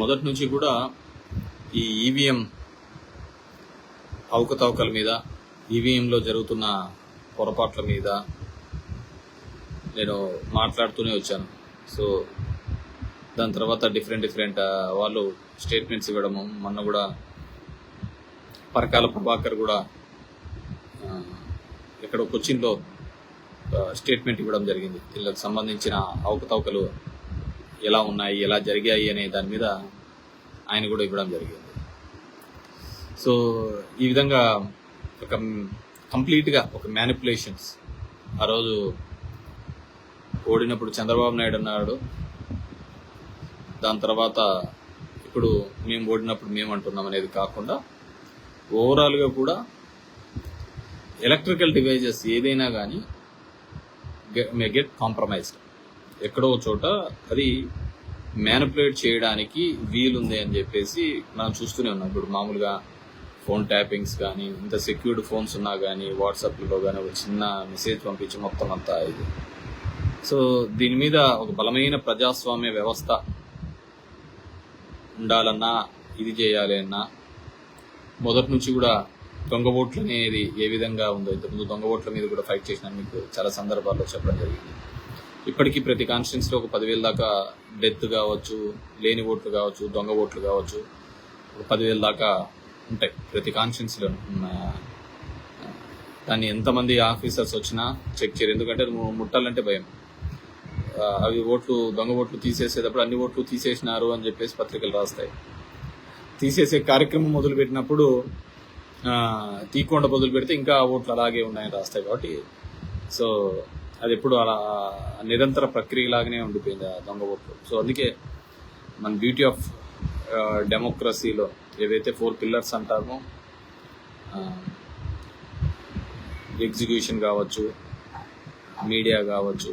మొదటి నుంచి కూడా ఈ ఈవీఎం అవకతవకల మీద ఈవీఎంలో జరుగుతున్న పొరపాట్ల మీద నేను మాట్లాడుతూనే వచ్చాను. సో దాని తర్వాత డిఫరెంట్ డిఫరెంట్ వాళ్ళు స్టేట్మెంట్స్ ఇవ్వడము మొన్న కూడా పరకాల ప్రభాకర్ కూడా ఇక్కడ కొచ్చిన్లో స్టేట్మెంట్ ఇవ్వడం జరిగింది. వీళ్ళకి సంబంధించిన అవకతవకలు ఎలా ఉన్నాయి ఎలా జరిగాయి అనే దాని మీద ఆయన కూడా ఇవ్వడం జరిగింది. సో ఈ విధంగా ఒక కంప్లీట్గా ఒక మ్యానిపులేషన్స్ ఆ రోజు ఓడినప్పుడు చంద్రబాబు నాయుడు అన్నాడు. దాని తర్వాత ఇప్పుడు మేము ఓడినప్పుడు మేము అంటున్నాం అనేది కాకుండా ఓవరాల్గా కూడా ఎలక్ట్రికల్ డివైజెస్ ఏదైనా కానీ మే గెట్ కాంప్రమైజ్డ్ ఎక్కడో చోట అది మ్యానిపులేట్ చేయడానికి వీలుంది అని చెప్పేసి మనం చూస్తూనే ఉన్నాం. ఇప్పుడు మామూలుగా ఫోన్ ట్యాపింగ్స్ కానీ ఇంత సెక్యూర్డ్ ఫోన్స్ ఉన్నా కానీ వాట్సాప్లో కానీ ఒక చిన్న మెసేజ్ పంపించి మొత్తం అంతా ఇది. సో దీని మీద ఒక బలమైన ప్రజాస్వామ్య వ్యవస్థ ఉండాలన్నా ఇది చేయాలి అన్నా మొదటి నుంచి కూడా దొంగ ఓట్లు అనేది ఏ విధంగా ఉందో ఇంతకుముందు దొంగ ఓట్ల మీద కూడా ఫైట్ చేసిన మీకు చాలా సందర్భాల్లో చెప్పడం జరిగింది. ఇప్పటికీ ప్రతి కాన్స్టిట్యున్సీలో ఒక పదివేల దాకా డెత్ కావచ్చు లేని ఓట్లు కావచ్చు దొంగ ఓట్లు కావచ్చు ఒక పదివేల దాకా ఉంటాయి ప్రతి కాన్స్టిట్యున్సీలో దాన్ని ఎంతమంది ఆఫీసర్స్ వచ్చినా చెక్ చేయరు. ఎందుకంటే ముట్టాలంటే భయం. అవి ఓట్లు దొంగ ఓట్లు తీసేసేటప్పుడు అన్ని ఓట్లు తీసేసినారు అని చెప్పేసి పత్రికలు రాస్తాయి. తీసేసే కార్యక్రమం మొదలుపెట్టినప్పుడు తీయకుండా మొదలు పెడితే ఇంకా ఓట్లు అలాగే ఉన్నాయని రాస్తాయి కాబట్టి సో అది ఎప్పుడు అలా నిరంతర ప్రక్రియ లాగానే ఉండిపోయింది ఆ దొంగ ఓట్లు. సో అందుకే మన బ్యూటీ ఆఫ్ డెమోక్రసీలో ఏవైతే ఫోర్ పిల్లర్స్ అంటామో ఎగ్జిక్యూషన్ కావచ్చు మీడియా కావచ్చు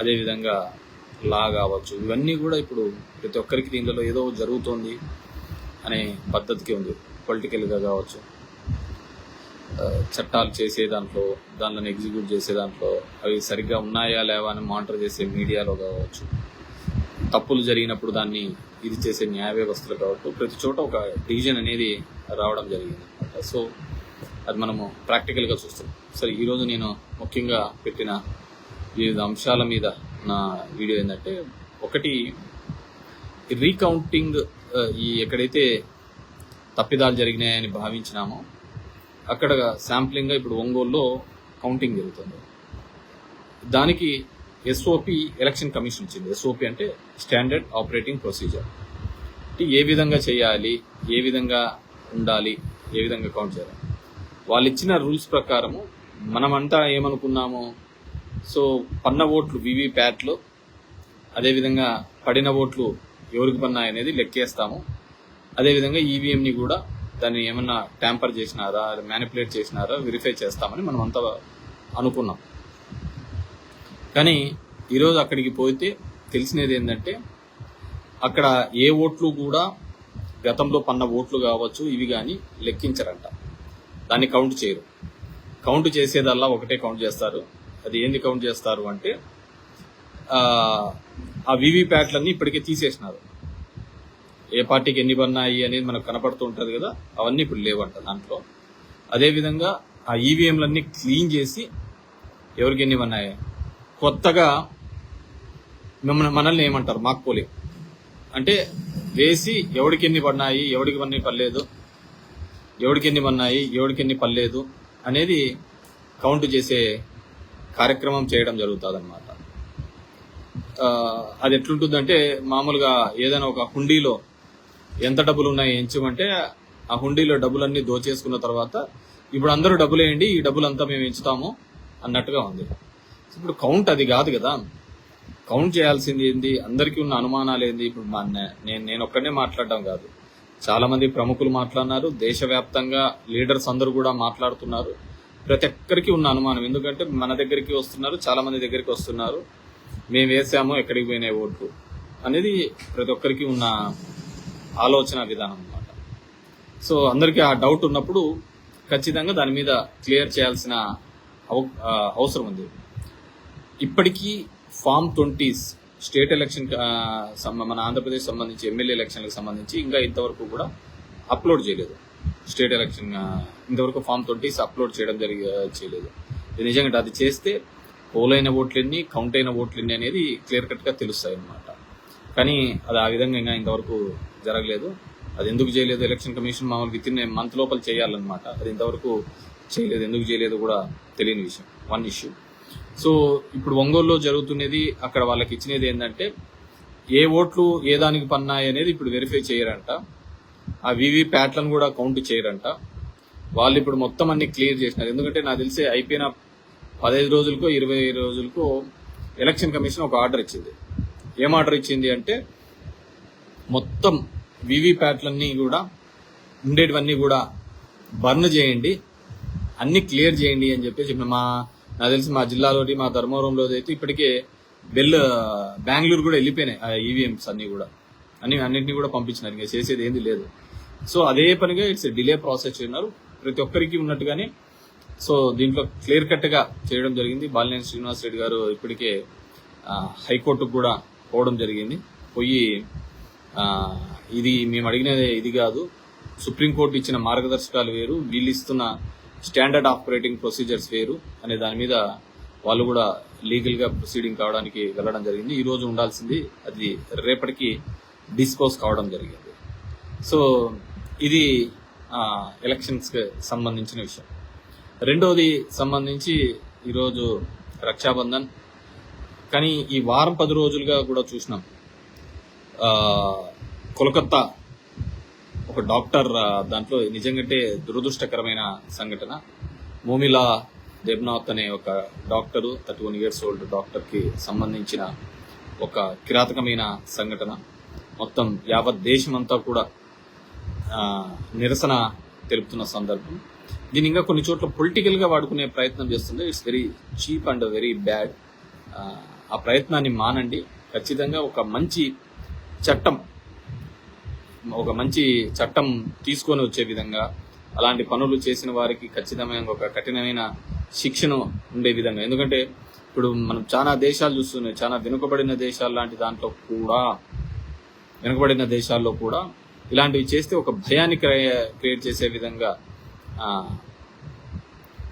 అదేవిధంగా లా కావచ్చు ఇవన్నీ కూడా ఇప్పుడు ప్రతి ఒక్కరికి దీనిలో ఏదో జరుగుతోంది అనే పద్ధతికి ఉంది. పొలిటికల్గా కావచ్చు చట్టాలు చేసే దాంట్లో దానిని ఎగ్జిక్యూట్ చేసే దాంట్లో అవి సరిగ్గా ఉన్నాయా లేవా అని మానిటర్ చేసే మీడియాలో కావచ్చు. తప్పులు జరిగినప్పుడు దాన్ని ఇది చేసే న్యాయ వ్యవస్థలు కావచ్చు. ప్రతి చోట ఒక డివిజన్ అనేది రావడం జరిగింది అనమాట సో అది మనము ప్రాక్టికల్గా చూస్తున్నాం. సరే ఈరోజు నేను ముఖ్యంగా పెట్టిన వివిధ అంశాల మీద నా వీడియో ఏంటంటే ఒకటి రీకౌంటింగ్ ఈ ఎక్కడైతే తప్పిదాలు జరిగినాయని భావించినామో అక్కడ శాంప్లింగ్గా ఇప్పుడు ఒంగోలులో కౌంటింగ్ జరుగుతుంది. దానికి ఎస్ఓపి ఎలక్షన్ కమిషన్ ఇచ్చింది. ఎస్ఓపి అంటే స్టాండర్డ్ ఆపరేటింగ్ ప్రొసీజర్ ఏ విధంగా చేయాలి ఏ విధంగా ఉండాలి ఏ విధంగా కౌంట్ చేయాలి. వాళ్ళు ఇచ్చిన రూల్స్ ప్రకారము మనమంతా ఏమనుకున్నాము? సో పన్న ఓట్లు వివి ప్యాట్లు అదేవిధంగా పడిన ఓట్లు ఎవరికి పన్నాయి అనేది లెక్కేస్తాము అదేవిధంగా ఈవీఎంని కూడా దాన్ని ఏమన్నా ట్యాంపర్ చేసినారా మ్యానిపులేట్ చేసినారా వెరిఫై చేస్తామని మనం అంతా అనుకున్నాం. కానీ ఈరోజు అక్కడికి పోతే తెలిసినది ఏంటంటే అక్కడ ఏ ఓట్లు కూడా గతంలో పన్న ఓట్లు కావచ్చు ఇవి కానీ లెక్కించరంట. దాన్ని కౌంట్ చేయరు. కౌంట్ చేసేదల్లా ఒకటే కౌంట్ చేస్తారు. అది ఏంది కౌంట్ చేస్తారు అంటే ఆ, ఆ వివి ప్యాట్లన్నీ ఇప్పటికే తీసేసినారు. ఏ పార్టీకి ఎన్ని పన్నాయి అనేది మనకు కనపడుతూ ఉంటుంది కదా అవన్నీ ఇప్పుడు లేవంట దాంట్లో. అదేవిధంగా ఆ ఈవీఎంలన్నీ క్లీన్ చేసి ఎవరికి ఎన్ని పన్నాయి కొత్తగా మిమ్మల్ని మనల్ని ఏమంటారు? మాకు పోలింగ్ అంటే వేసి ఎవడికి ఎన్ని పడినాయి ఎవడికి ఎన్ని పర్లేదు ఎవడికి ఎన్ని పన్నాయి ఎవడికి ఎన్ని పర్లేదు అనేది కౌంట్ చేసే కార్యక్రమం చేయడం జరుగుతుంది అనమాట అది ఎట్లుంటుందంటే మామూలుగా ఏదైనా ఒక హుండీలో ఎంత డబ్బులు ఉన్నాయి ఎంచమంటే ఆ హుండీలో డబ్బులన్నీ దోచేసుకున్న తర్వాత ఇప్పుడు అందరూ డబ్బులు వేయండి ఈ డబ్బులంతా మేము ఎంచుతాము అన్నట్టుగా ఉంది. ఇప్పుడు కౌంట్ అది కాదు కదా. కౌంట్ చేయాల్సింది ఏంది? అందరికీ ఉన్న అనుమానాలు ఏంది? ఇప్పుడు మా నే- నేను నేను ఒక్కనే మాట్లాడడం కాదు. చాలా మంది ప్రముఖులు మాట్లాడినారు. దేశవ్యాప్తంగా లీడర్స్ అందరూ కూడా మాట్లాడుతున్నారు. ప్రతి ఒక్కరికి ఉన్న అనుమానం. ఎందుకంటే మన దగ్గరికి వస్తున్నారు చాలా మంది దగ్గరికి వస్తున్నారు. మేము వేసాము ఎక్కడికి పోయినాయి ఓట్లు? అనేది ప్రతి ఒక్కరికి ఉన్న ఆలోచన విధానం అన్నమాట. సో అందరికీ ఆ డౌట్ ఉన్నప్పుడు ఖచ్చితంగా దాని మీద క్లియర్ చేయాల్సిన అవ- అవసరం ఉంది. ఇప్పటికీ ఫామ్ ట్వంటీస్ స్టేట్ ఎలక్షన్ మన ఆంధ్రప్రదేశ్ సంబంధించి ఎమ్మెల్యే ఎలక్షన్లకు సంబంధించి ఇంకా ఇంతవరకు కూడా అప్లోడ్ చేయలేదు. స్టేట్ ఎలక్షన్ ఇంతవరకు ఫామ్ ట్వంటీస్ అప్లోడ్ చేయడం జరిగి చేయలేదు. నిజంగా అది చేస్తే పోలైన ఓట్లెన్ని కౌంట్ అయిన ఓట్లెన్ని అనేది క్లియర్ కట్గా తెలుస్తాయి అన్నమాట కానీ అది ఆ విధంగా ఇంకా ఇంతవరకు జరగలేదు. అది ఎందుకు చేయలేదు? ఎలక్షన్ కమిషన్ మామూలుగా విత్ ఇన్ మంత్ లోపల చేయాలన్నమాట. అది ఇంతవరకు చేయలేదు. ఎందుకు చేయలేదు కూడా తెలియని విషయం. వన్ ఇష్యూ సో ఇప్పుడు ఒంగోలులో జరుగుతున్నది అక్కడ వాళ్ళకి ఇచ్చినది ఏంటంటే ఏ ఓట్లు ఏ దానికి పన్నాయి అనేది ఇప్పుడు వెరిఫై చేయరంట. ఆ వివి ప్యాట్లను కూడా కౌంట్ చేయరంట. వాళ్ళు ఇప్పుడు మొత్తం అన్ని క్లియర్ చేసినారు. ఎందుకంటే నాకు తెలిసి అయిపోయిన పదహైదు రోజులకో ఇరవై రోజులకో ఎలక్షన్ కమిషన్ ఒక ఆర్డర్ ఇచ్చింది. ఏం ఆర్డర్ ఇచ్చింది అంటే మొత్తం వివి ప్యాట్లన్నీ కూడా ఉండేటివన్నీ కూడా బర్న్ చేయండి. అన్ని క్లియర్ చేయండి అని చెప్పి మా నాకు తెలిసి మా జిల్లాలోని మా ధర్మవరంలో అయితే ఇప్పటికే బెల్ బెంగళూరు కూడా వెళ్ళిపోయినాయి ఆ ఈవీఎంస్ అన్ని కూడా. అన్ని అన్నింటినీ కూడా పంపించినారు ఇంకా చేసేది ఏంది లేదు. సో అదే పనిగా ఇట్స్ డిలే ప్రాసెస్ చేయన్నారు ప్రతి ఒక్కరికి ఉన్నట్టుగానే సో దీంట్లో క్లియర్ కట్గా చేయడం జరిగింది. బాలినేని శ్రీనివాస్ రెడ్డి గారు ఇప్పటికే హైకోర్టుకు కూడా పోవడం జరిగింది. పోయి ఇది మేము అడిగినది ఇది కాదు. సుప్రీంకోర్టు ఇచ్చిన మార్గదర్శకాలు వేరు వీళ్ళు ఇస్తున్న స్టాండర్డ్ ఆపరేటింగ్ ప్రొసీజర్స్ వేరు అనే దాని మీద వాళ్ళు కూడా లీగల్గా ప్రొసీడింగ్ కావడానికి వెళ్ళడం జరిగింది. ఈ రోజు ఉండాల్సింది అది రేపటికి డిస్పోజ్ కావడం జరిగింది. సో ఇది ఎలక్షన్స్కి సంబంధించిన విషయం. రెండోది సంబంధించి ఈరోజు రక్షాబంధన్. కానీ ఈ వారం పది రోజులుగా కూడా చూసినాం. కోలకత్తా ఒక డాక్టర్ దాంట్లో నిజంగంటే దురదృష్టకరమైన సంఘటన. మోమిలా దేబ్నాథ్ అనే ఒక doctor thirty one years old డాక్టర్కి సంబంధించిన ఒక కిరాతకమైన సంఘటన. మొత్తం యావత్ దేశమంతా కూడా నిరసన తెలుపుతున్న సందర్భం. దీని ఇంకా కొన్ని చోట్ల పొలిటికల్గా వాడుకునే ప్రయత్నం చేస్తుంది. It's very cheap and very bad. ఆ ప్రయత్నాన్ని మానండి. ఖచ్చితంగా ఒక మంచి చట్టం ఒక మంచి చట్టం తీసుకొని వచ్చే విధంగా అలాంటి పనులు చేసిన వారికి ఖచ్చితమైన ఒక కఠినమైన శిక్షణ ఉండే విధంగా. ఎందుకంటే ఇప్పుడు మనం చాలా దేశాలు చూస్తున్నాయి చాలా వెనుకబడిన దేశాలు లాంటి దాంట్లో కూడా వెనుకబడిన దేశాల్లో కూడా ఇలాంటివి చేస్తే ఒక భయాన్ని క్రియేట్ చేసే విధంగా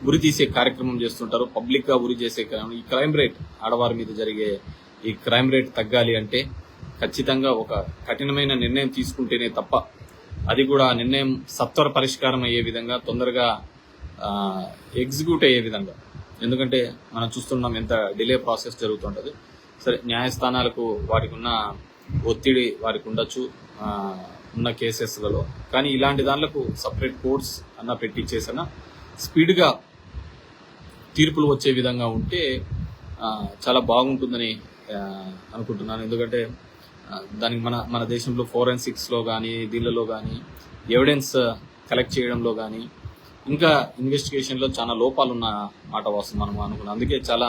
ఉరి తీసే కార్యక్రమం చేస్తుంటారు పబ్లిక్గా ఉరి చేసే ఈ క్రైమ్ రేట్ ఆడవారి మీద జరిగే ఈ క్రైమ్ రేట్ తగ్గాలి అంటే ఖచ్చితంగా ఒక కఠినమైన నిర్ణయం తీసుకుంటేనే తప్ప అది కూడా ఆ నిర్ణయం సత్వర పరిష్కారం అయ్యే విధంగా తొందరగా ఎగ్జిక్యూట్ అయ్యే విధంగా. ఎందుకంటే మనం చూస్తున్నాం ఎంత డిలే ప్రాసెస్ జరుగుతుంటుంది. సరే న్యాయస్థానాలకు వాటికి ఉన్న ఒత్తిడి వారికి ఉండొచ్చు ఉన్న కేసెస్లలో. కానీ ఇలాంటి దానిలకు సపరేట్ కోర్ట్స్ అన్న పెట్టించేసిన స్పీడ్గా తీర్పులు వచ్చే విధంగా ఉంటే చాలా బాగుంటుందని అనుకుంటున్నాను. ఎందుకంటే దానికి మన మన దేశంలో ఫోరెన్సిక్స్లో కానీ దీనిలో కానీ ఎవిడెన్స్ కలెక్ట్ చేయడంలో కానీ ఇంకా ఇన్వెస్టిగేషన్లో చాలా లోపాలు ఉన్న మాట వస్తుంది మనం అనుకున్నాం. అందుకే చాలా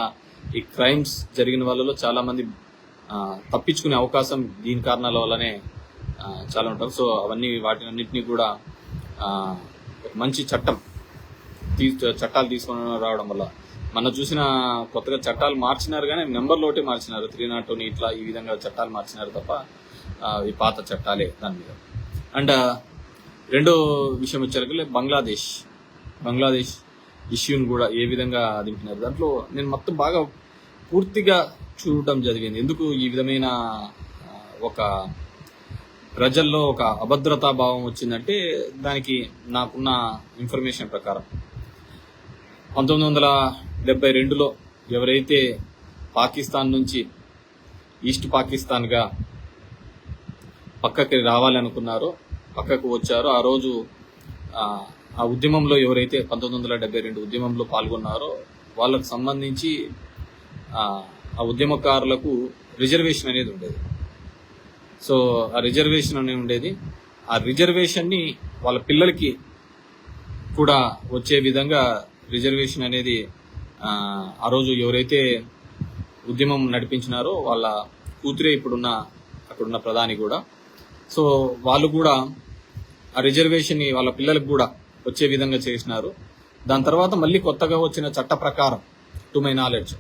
ఈ క్రైమ్స్ జరిగిన వాళ్ళలో చాలా మంది తప్పించుకునే అవకాశం దీని కారణాల వల్లనే చాలా ఉంటారు. సో అవన్నీ వాటినన్నింటినీ కూడా మంచి చట్టం తీ చట్టాలు తీసుకొని రావడం వల్ల మన చూసిన కొత్తగా చట్టాలు మార్చినారు కానీ నెంబర్ లోటే మార్చినారు. త్రీ నాట్ ఇట్లా ఈ విధంగా చట్టాలు మార్చినారు తప్ప ఈ పాత చట్టాలే దాని మీద. అండ్ రెండో విషయం వచ్చేసరికి బంగ్లాదేశ్. బంగ్లాదేశ్ ఇష్యూని కూడా ఏ విధంగా దింపినారు? దాంట్లో నేను మొత్తం బాగా పూర్తిగా చూడటం జరిగింది. ఎందుకు ఈ విధమైన ఒక ప్రజల్లో ఒక అభద్రతా భావం వచ్చిందంటే దానికి నాకున్న ఇన్ఫర్మేషన్ ప్రకారం. పంతొమ్మిది వందల డెబ్బై రెండులో ఎవరైతే పాకిస్తాన్ నుంచి ఈస్ట్ పాకిస్తాన్గా పక్కకి రావాలనుకున్నారో పక్కకు వచ్చారో ఆ రోజు ఆ, ఉద్యమంలో ఎవరైతే పంతొమ్మిది వందల డెబ్బై రెండు ఉద్యమంలో పాల్గొన్నారో వాళ్ళకు సంబంధించి ఆ, ఉద్యమకారులకు రిజర్వేషన్ అనేది ఉండేది. సో ఆ రిజర్వేషన్ అనేది ఉండేది. ఆ రిజర్వేషన్ని వాళ్ళ పిల్లలకి కూడా వచ్చే విధంగా రిజర్వేషన్ అనేది ఆ, రోజు ఎవరైతే ఉద్యమం నడిపించినారో వాళ్ళ కూతురే ఇప్పుడున్న అక్కడున్న ప్రధాని కూడా. సో వాళ్ళు కూడా ఆ రిజర్వేషన్ని వాళ్ళ పిల్లలకు కూడా వచ్చే విధంగా చేసినారు. దాని తర్వాత మళ్ళీ కొత్తగా వచ్చిన చట్ట ప్రకారం టు మై నాలెడ్జ్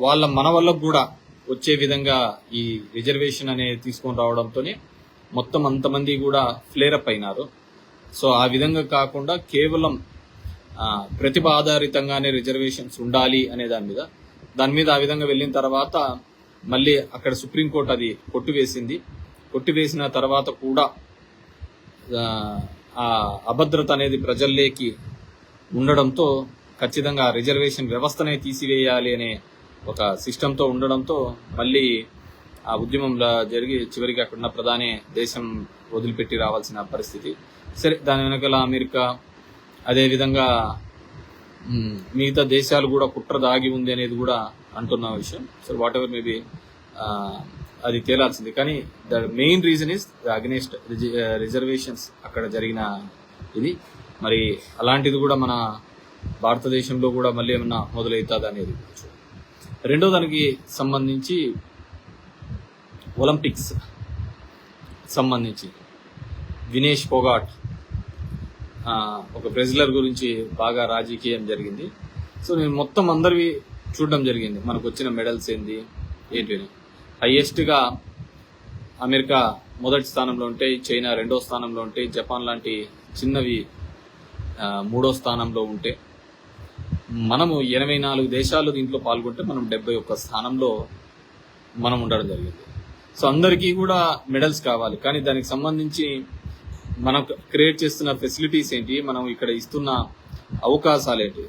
వాళ్ళ మన వాళ్ళకు కూడా వచ్చే విధంగా ఈ రిజర్వేషన్ అనేది తీసుకొని రావడంతోనే మొత్తం అంతమంది కూడా ఫ్లేరప్ అయినారు. సో ఆ విధంగా కాకుండా కేవలం ప్రతిభ ఆధారితంగానే రిజర్వేషన్స్ ఉండాలి అనే దాని మీద. దాని మీద ఆ విధంగా వెళ్ళిన తర్వాత మళ్ళీ అక్కడ సుప్రీంకోర్టు అది కొట్టివేసింది. కొట్టివేసిన తర్వాత కూడా ఆ, అభద్రత అనేది ప్రజల్లోకి ఉండడంతో ఖచ్చితంగా రిజర్వేషన్ వ్యవస్థనే తీసివేయాలి అనే ఒక సిస్టంతో ఉండడంతో మళ్ళీ ఆ ఉద్యమంలో జరిగి చివరికి అక్కడున్న ప్రధాని దేశం వదిలిపెట్టి రావాల్సిన పరిస్థితి. సరే దాని వెనకాల అమెరికా అదేవిధంగా మిగతా దేశాలు కూడా కుట్ర దాగి ఉంది అనేది కూడా అంటున్న విషయం. సో వాట్ ఎవర్ మేబీ అది తేలాల్సింది. కానీ the main reason is the against reservations అక్కడ జరిగిన ఇది. మరి అలాంటిది కూడా మన భారతదేశంలో కూడా మళ్ళీ ఏమన్నా మొదలవుతుంది అనేది రెండో దానికి సంబంధించి ఒలింపిక్స్ సంబంధించి వినేష్ పొగాట్ ఒక బ్రెజిలర్ గురించి బాగా రాజకీయం జరిగింది. సో నేను మొత్తం అందరివి చూడడం జరిగింది. మనకు వచ్చిన మెడల్స్ ఏంది ఏంటి హయ్యెస్ట్గా హైయెస్ట్గా అమెరికా మొదటి స్థానంలో ఉంటే చైనా రెండో స్థానంలో ఉంటే జపాన్ లాంటి చిన్నవి మూడో స్థానంలో ఉంటే మనము ఎనభై నాలుగు దేశాలు దీంట్లో పాల్గొంటే మనం డెబ్బై ఒక్క స్థానంలో మనం ఉండడం జరిగింది. సో అందరికీ కూడా మెడల్స్ కావాలి. కానీ దానికి సంబంధించి మనం క్రియేట్ చేస్తున్న ఫెసిలిటీస్ ఏంటి? మనం ఇక్కడ ఇస్తున్న అవకాశాలు ఏంటి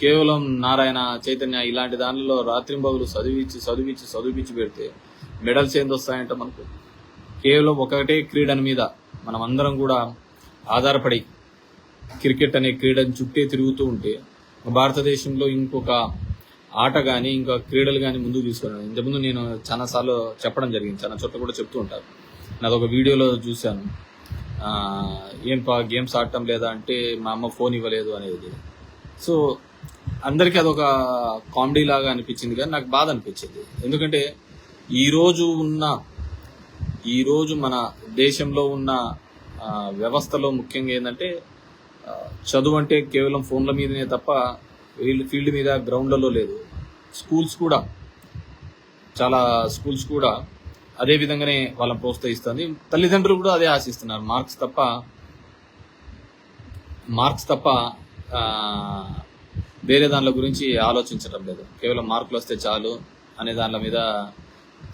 కేవలం నారాయణ చైతన్య ఇలాంటి దానిలో రాత్రింబగులు చదివించి చదివించి చదివించి పెడితే మెడల్స్ ఏంది వస్తాయంటే మనకు? కేవలం ఒకటే క్రీడని మీద మనం అందరం కూడా ఆధారపడి క్రికెట్ అనే క్రీడను చుట్టే తిరుగుతూ ఉంటే భారతదేశంలో ఇంకొక ఆట కానీ ఇంకా క్రీడలు కానీ ముందుకు తీసుకున్నాను ఇంతకుముందు నేను చాలా సార్లు చెప్పడం జరిగింది. చాలా చోట్ల కూడా చెప్తూ ఉంటాను నాది ఒక వీడియోలో చూశాను. ఏం పా గేమ్స్ ఆడటం లేదా అంటే మా అమ్మ ఫోన్ ఇవ్వలేదు అనేది. సో అందరికీ అదొక కామెడీ లాగా అనిపించింది కానీ నాకు బాధ అనిపించింది. ఎందుకంటే ఈరోజు ఉన్న ఈరోజు మన దేశంలో ఉన్న వ్యవస్థలో ముఖ్యంగా ఏంటంటే చదువు అంటే కేవలం ఫోన్ల మీదనే తప్ప వీళ్ళు ఫీల్డ్ మీద గ్రౌండ్లలో లేదు. స్కూల్స్ కూడా చాలా స్కూల్స్ కూడా అదే విధంగానే వాళ్ళని ప్రోత్సహిస్తుంది. తల్లిదండ్రులు కూడా అదే ఆశిస్తున్నారు. మార్క్స్ తప్ప మార్క్స్ తప్ప వేరే దానిల గురించి ఆలోచించడం లేదు. కేవలం మార్కులు వస్తే చాలు అనే దానిల మీద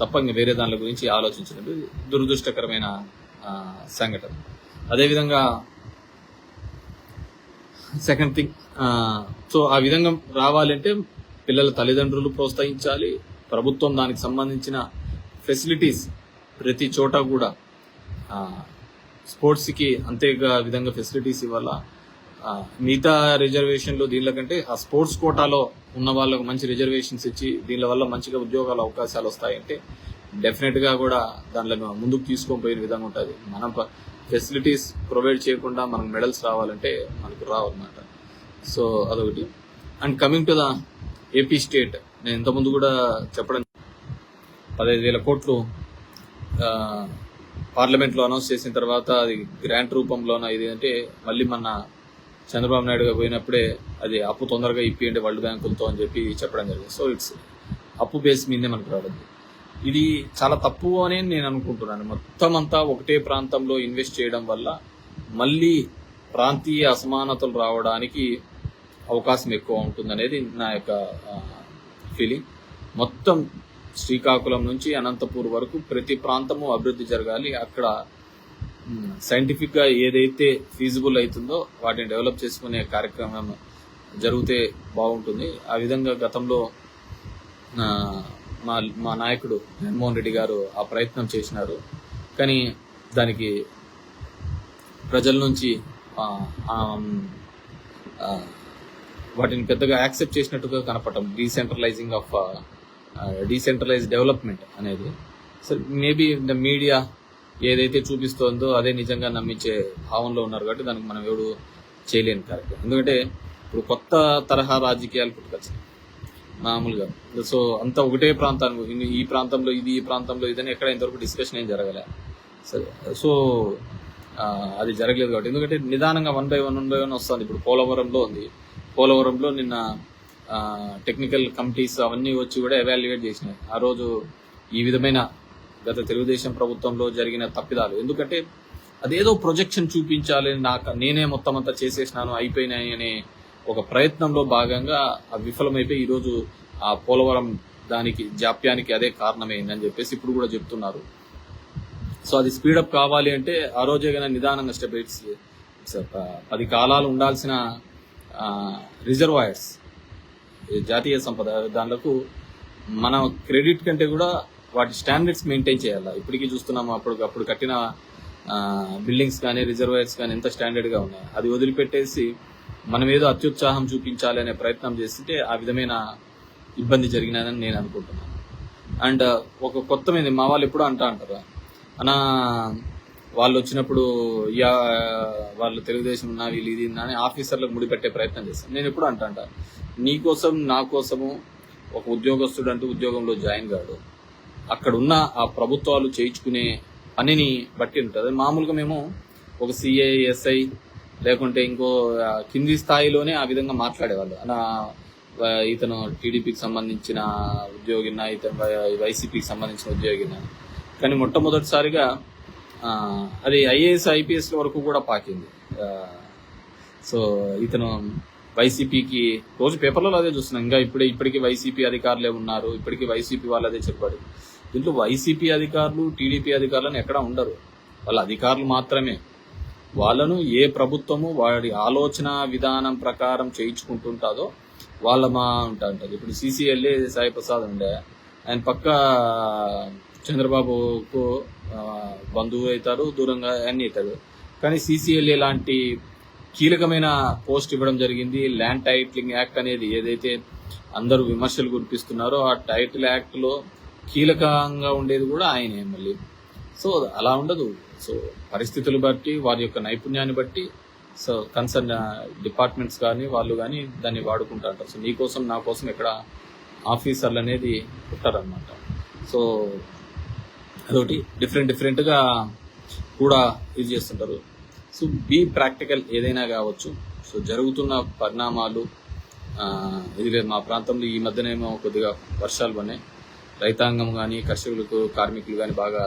తప్ప ఇంక వేరే దానిల గురించి ఆలోచించడం దురదృష్టకరమైన సంఘటన. అదేవిధంగా సెకండ్ థింగ్ సో ఆ విధంగా రావాలంటే పిల్లల తల్లిదండ్రులు ప్రోత్సహించాలి. ప్రభుత్వం దానికి సంబంధించిన ఫెసిలిటీస్ ప్రతి చోట కూడా స్పోర్ట్స్కి అంతేగా విధంగా ఫెసిలిటీస్ ఇవ్వాలా? మిగతా రిజర్వేషన్లు దీనిలో కంటే ఆ స్పోర్ట్స్ కోటాలో ఉన్న వాళ్ళకు మంచి రిజర్వేషన్స్ ఇచ్చి దీనిల వల్ల మంచిగా ఉద్యోగాల అవకాశాలు వస్తాయంటే డెఫినెట్గా కూడా దానిలో ముందుకు తీసుకొని పోయిన విధంగా ఉంటుంది. మనం ఫెసిలిటీస్ ప్రొవైడ్ చేయకుండా మనకు మెడల్స్ రావాలంటే మనకు రావన్నమాట. సో అదొకటి. And coming to the AP state నేను ఇంతకుముందు కూడా చెప్పడం పదహైదు వేల కోట్లు పార్లమెంట్లో అనౌన్స్ చేసిన తర్వాత అది గ్రాంట్ రూపంలోన ఇది అంటే మళ్ళీ మన చంద్రబాబు నాయుడుగా పోయినప్పుడే అది అప్పు తొందరగా ఇప్పియండి వరల్డ్ బ్యాంకులతో అని చెప్పి చెప్పడం జరిగింది. సో ఇట్స్ అప్పు బేస్ మీదే మనకు రావడం. ఇది చాలా తప్పు అని నేను అనుకుంటున్నాను. మొత్తం అంతా ఒకటే ప్రాంతంలో ఇన్వెస్ట్ చేయడం వల్ల మళ్ళీ ప్రాంతీయ అసమానతలు రావడానికి అవకాశం ఎక్కువ ఉంటుంది నా యొక్క ఫీలింగ్ మొత్తం శ్రీకాకుళం నుంచి అనంతపూర్ వరకు ప్రతి ప్రాంతము అభివృద్ధి జరగాలి. అక్కడ సైంటిఫిక్గా ఏదైతే ఫీజిబుల్ అవుతుందో వాటిని డెవలప్ చేసుకునే కార్యక్రమం జరిగితే బాగుంటుంది. ఆ విధంగా గతంలో మా మా నాయకుడు జగన్మోహన్ రెడ్డి గారు ఆ ప్రయత్నం చేసినారు. కానీ దానికి ప్రజల నుంచి వాటిని పెద్దగా యాక్సెప్ట్ చేసినట్టుగా కనపడటం డీసెంట్రలైజింగ్ ఆఫ్ డీసెంట్రలైజ్ డెవలప్మెంట్ అనేది. సో మేబీ ద మీడియా ఏదైతే చూపిస్తోందో అదే నిజంగా నమ్మించే భావంలో ఉన్నారు కాబట్టి దానికి మనం ఎవడు చేయలేని కార్యక్రమం. ఎందుకంటే ఇప్పుడు కొత్త తరహా రాజకీయాలు పుట్టుకొచ్చాయి మామూలుగా. సో అంతా ఒకటే ప్రాంతానికి ఈ ప్రాంతంలో ఇది ఈ ప్రాంతంలో ఇదని ఎక్కడ ఇంతవరకు డిస్కషన్ ఏం జరగలే. సరే సో అది జరగలేదు కాబట్టి. ఎందుకంటే నిదానంగా one by one one by one వస్తుంది. ఇప్పుడు పోలవరంలో ఉంది. పోలవరంలో నిన్న టెక్నికల్ కమిటీస్ అవన్నీ వచ్చి కూడా ఎవాల్యుయేట్ చేసినాయి. ఆ రోజు ఈ విధమైన గత తెలుగుదేశం ప్రభుత్వంలో జరిగిన తప్పిదాలు. ఎందుకంటే అదేదో ప్రొజెక్షన్ చూపించాలి నాకు నేనే మొత్తం అంతా చేసేసినాను అయిపోయినాయి అనే ఒక ప్రయత్నంలో భాగంగా ఆ విఫలమైపోయి ఈరోజు ఆ పోలవరం దానికి జాప్యానికి అదే కారణమైందని చెప్పేసి ఇప్పుడు కూడా చెప్తున్నారు. సో అది స్పీడప్ కావాలి అంటే ఆ రోజే కన్నా నిదానంగా స్టెప్ పది కాలాలు ఉండాల్సిన రిజర్వాయర్స్ జాతీయ సంపద దానిలకు మన క్రెడిట్ కంటే కూడా వాటి స్టాండర్డ్స్ మెయింటైన్ చేయాలి? ఇప్పటికీ చూస్తున్నాము అప్పుడు అప్పుడు కట్టిన బిల్డింగ్స్ కానీ రిజర్వాయర్స్ కానీ ఎంత స్టాండర్డ్గా ఉన్నాయి? అది వదిలిపెట్టేసి మనం ఏదో అత్యుత్సాహం చూపించాలి అనే ప్రయత్నం చేస్తుంటే ఆ విధమైన ఇబ్బంది జరిగినదని నేను అనుకుంటున్నాను. అండ్ ఒక కొత్త మీద మా వాళ్ళు ఎప్పుడు అంటా అంటారు అనా వాళ్ళు వచ్చినప్పుడు యా వాళ్ళు తెలుగుదేశం ఉన్నా వీళ్ళు ఇది అని ఆఫీసర్లకు ముడిపెట్టే ప్రయత్నం చేస్తాను నేను ఎప్పుడు అంటా అంటాను నీ కోసం నా కోసము ఒక ఉద్యోగస్తుడు అంటూ ఉద్యోగంలో జాయిన్ కాడు. అక్కడ ఉన్న ఆ ప్రభుత్వాలు చేయించుకునే పనిని బట్టి ఉంటుంది. మామూలుగా మేము ఒక సిఐ ఎస్ఐ లేకుంటే ఇంకో కింది స్థాయిలోనే ఆ విధంగా మాట్లాడేవాళ్ళు. అలా ఇతను టీడీపీకి సంబంధించిన ఉద్యోగిన ఇతను వై- వైసీపీకి సంబంధించిన ఉద్యోగిన. కానీ మొట్టమొదటిసారిగా అది ఐఏఎస్ ఐపీఎస్ల వరకు కూడా పాకింది. సో ఇతను వైసీపీకి రోజు పేపర్లలో అదే చూస్తున్నాం. ఇంకా ఇప్పుడే ఇప్పటికీ వైసీపీ అధికారులే ఉన్నారు. ఇప్పటికీ వైసీపీ వాళ్ళు అదే చెప్పాడు దీంట్లో వైసీపీ అధికారులు టీడీపీ అధికారులను ఎక్కడ ఉండరు. వాళ్ళ అధికారులు మాత్రమే. వాళ్ళను ఏ ప్రభుత్వము వాడి ఆలోచన విధానం ప్రకారం చేయించుకుంటుంటుందో వాళ్ళ మా ఉంటాంటది ఇప్పుడు సిసిఎల్ఏ సాయి ప్రసాద్ ఉండే. ఆయన పక్క చంద్రబాబుకు బంధువు అవుతారు దూరంగా అన్ని అవుతారు కానీ సిసిఎల్ఏ లాంటి కీలకమైన పోస్ట్ ఇవ్వడం జరిగింది. ల్యాండ్ టైటిలింగ్ యాక్ట్ అనేది ఏదైతే అందరూ విమర్శలు కురిపిస్తున్నారో ఆ టైటిల్ యాక్ట్లో కీలకంగా ఉండేది కూడా ఆయనే మళ్ళీ. సో అలా ఉండదు. సో పరిస్థితులు బట్టి వారి యొక్క నైపుణ్యాన్ని బట్టి సో కన్సర్న్ డిపార్ట్మెంట్స్ కానీ వాళ్ళు కానీ దాన్ని వాడుకుంటారు. సో నీ కోసం నా కోసం ఇక్కడ ఆఫీసర్లు అనేది ఉంటారనమాట సో అదొకటి. డిఫరెంట్ డిఫరెంట్గా కూడా యూజ్ చేస్తుంటారు. సో బీ ప్రాక్టికల్ ఏదైనా కావచ్చు. సో జరుగుతున్న పరిణామాలు ఇది లేదు. మా ప్రాంతంలో ఈ మధ్యనేమో కొద్దిగా వర్షాలు పడినాయి. రైతాంగం కానీ కర్షకులకు కార్మికులు కానీ బాగా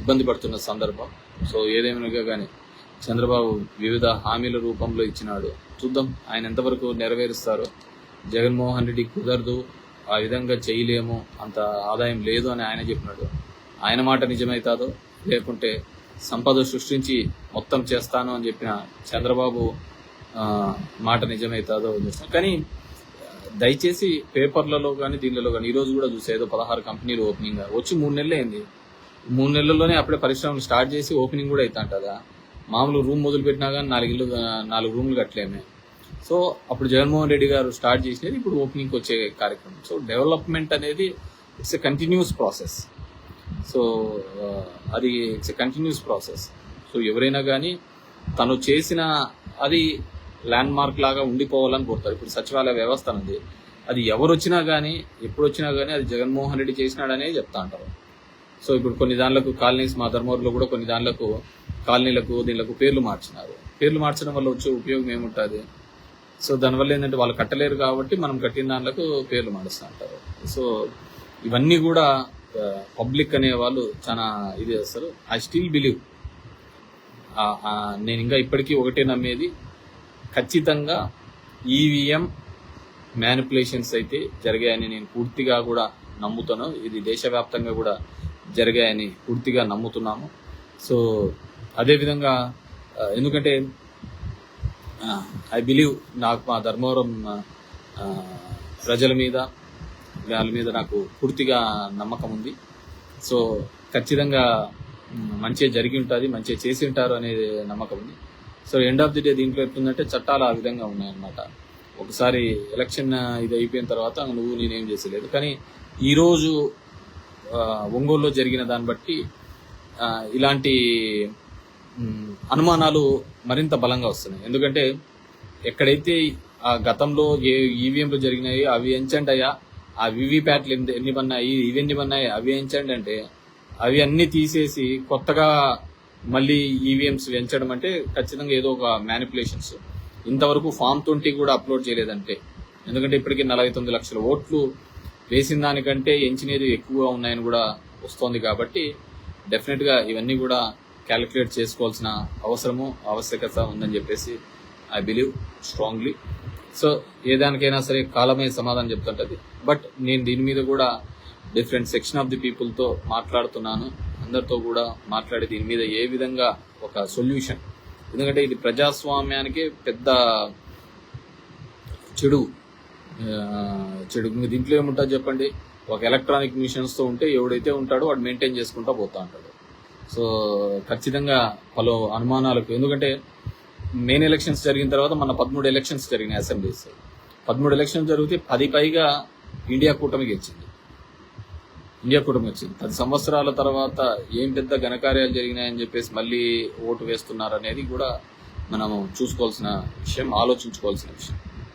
ఇబ్బంది పడుతున్న సందర్భం. సో ఏదేమైనా కానీ చంద్రబాబు వివిధ హామీల రూపంలో ఇచ్చినాడు. చూద్దాం ఆయన ఎంతవరకు నెరవేరుస్తారో. జగన్మోహన్ రెడ్డి కుదరదు ఆ విధంగా చేయలేము అంత ఆదాయం లేదు అని ఆయన చెప్పినాడు. ఆయన మాట నిజమైతాదో లేకుంటే సంపద సృష్టించి మొత్తం చేస్తాను అని చెప్పిన చంద్రబాబు మాట నిజమైతాదో చూస్తాం కానీ దయచేసి పేపర్లలో కానీ దీనిలో కానీ ఈరోజు కూడా చూసే ఏదో పదహారు కంపెనీలు ఓపెనింగ్ వచ్చి మూడు నెలలు అయింది. మూడు నెలల్లోనే అప్పుడే పరిశ్రమలు స్టార్ట్ చేసి ఓపెనింగ్ కూడా అవుతుంటదా మామూలు రూమ్ మొదలుపెట్టినా కానీ నాలుగు ఇల్లు నాలుగు రూమ్లు కట్టలేమే. సో అప్పుడు జగన్మోహన్ రెడ్డి గారు స్టార్ట్ చేసినది ఇప్పుడు ఓపెనింగ్కి వచ్చే కార్యక్రమం. సో డెవలప్మెంట్ అనేది it's a continuous process. So అది it's a continuous process so ఎవరైనా కానీ తను చేసిన అది ల్యాండ్ మార్క్ లాగా ఉండిపోవాలని కోరుతారు. ఇప్పుడు సచివాలయ వ్యవస్థ అనేది అది ఎవరు వచ్చినా కానీ ఎప్పుడు వచ్చినా కానీ అది జగన్మోహన్ రెడ్డి చేసినాడనే చెప్తా అంటారు. సో ఇప్పుడు కొన్ని దానిలకు కాలనీస్ మా ధర్మవరంలో కూడా కొన్ని దానిలకు కాలనీలకు దీనిలకు పేర్లు మార్చినారు. పేర్లు మార్చడం వల్ల వచ్చే ఉపయోగం ఏముంటుంది? సో దానివల్ల ఏంటంటే వాళ్ళు కట్టలేరు కాబట్టి మనం కట్టిన దానిలకు పేర్లు మారుస్తూ అంటారు. సో ఇవన్నీ కూడా పబ్లిక్ అనే వాళ్ళు చాలా ఇది చేస్తారు. ఐ స్టిల్ బిలీవ్ నేను ఇంకా ఇప్పటికీ ఒకటే నమ్మేది. ఖచ్చితంగా ఈవీఎం మ్యానిపులేషన్స్ అయితే జరిగాయని నేను పూర్తిగా కూడా నమ్ముతాను. ఇది దేశవ్యాప్తంగా కూడా జరిగాయని పూర్తిగా నమ్ముతున్నాము. సో అదేవిధంగా ఎందుకంటే ఐ బిలీవ్ నాకు మా ధర్మవరం ప్రజల మీద వాళ్ళ మీద నాకు పూర్తిగా నమ్మకం ఉంది. సో ఖచ్చితంగా మంచిగా జరిగి ఉంటుంది మంచిగా చేసి ఉంటారు అనేది నమ్మకం ఉంది. So end of the day దీంట్లో ఎట్లుందంటే చట్టాలు ఆ విధంగా ఉన్నాయన్నమాట. ఒకసారి ఎలక్షన్ ఇది అయిపోయిన తర్వాత నువ్వు నేనేం చేసలేదు. కానీ ఈరోజు ఒంగోలులో జరిగిన దాన్ని బట్టి ఇలాంటి అనుమానాలు మరింత బలంగా వస్తున్నాయి. ఎందుకంటే ఎక్కడైతే ఆ గతంలో ఏ ఈవీఎంలు జరిగినాయి అవి ఎంచండి అయ్యా ఆ వివిప్యాట్లు ఎన్ని ఎన్ని పన్నాయి ఇవి పన్నాయి అవి ఎంచండి అంటే అవి అన్ని తీసేసి కొత్తగా మళ్ళీ ఈవీఎంస్ ఎంచడం అంటే ఖచ్చితంగా ఏదో ఒక మ్యానిపులేషన్స్ ఇంతవరకు ఫామ్ ట్వంటీ కూడా అప్లోడ్ చేయలేదంటే. ఎందుకంటే ఇప్పటికీ నలభై తొమ్మిది లక్షల ఓట్లు వేసిన దానికంటే ఎంచినది ఎక్కువగా ఉన్నాయని కూడా వస్తోంది కాబట్టి డెఫినెట్గా ఇవన్నీ కూడా క్యాలిక్యులేట్ చేసుకోవాల్సిన అవసరము ఆవశ్యకత ఉందని చెప్పేసి ఐ బిలీవ్ స్ట్రాంగ్లీ సో ఏ దానికైనా సరే కాలమే సమాధానం చెప్తుంటుంది. బట్ నేను దీని మీద కూడా డిఫరెంట్ సెక్షన్ ఆఫ్ ది పీపుల్తో మాట్లాడుతున్నాను. అందరితో కూడా మాట్లాడి దీని మీద ఏ విధంగా ఒక సొల్యూషన్. ఎందుకంటే ఇది ప్రజాస్వామ్యానికి పెద్ద చెడు చెడు. దీంట్లో ఏముంటుంది చెప్పండి? ఒక ఎలక్ట్రానిక్ మిషన్స్తో ఉంటే ఎవడైతే ఉంటాడో వాడు మెయింటైన్ చేసుకుంటా పోతా ఉంటాడు. సో ఖచ్చితంగా పలు అనుమానాలకు ఎందుకంటే మెయిన్ ఎలక్షన్స్ జరిగిన తర్వాత మన పదమూడు ఎలక్షన్స్ జరిగినాయి అసెంబ్లీస్. పదమూడు ఎలక్షన్స్ జరిగితే పది పైగా ఇండియా కూటమి గెలిచింది. ఇండియా కూటమి వచ్చింది పది సంవత్సరాల తర్వాత ఏం పెద్ద ఘనకార్యాలు జరిగినాయని చెప్పేసి మళ్ళీ ఓటు వేస్తున్నారు అనేది కూడా మనం చూసుకోవాల్సిన విషయం ఆలోచించుకోవాల్సిన విషయం.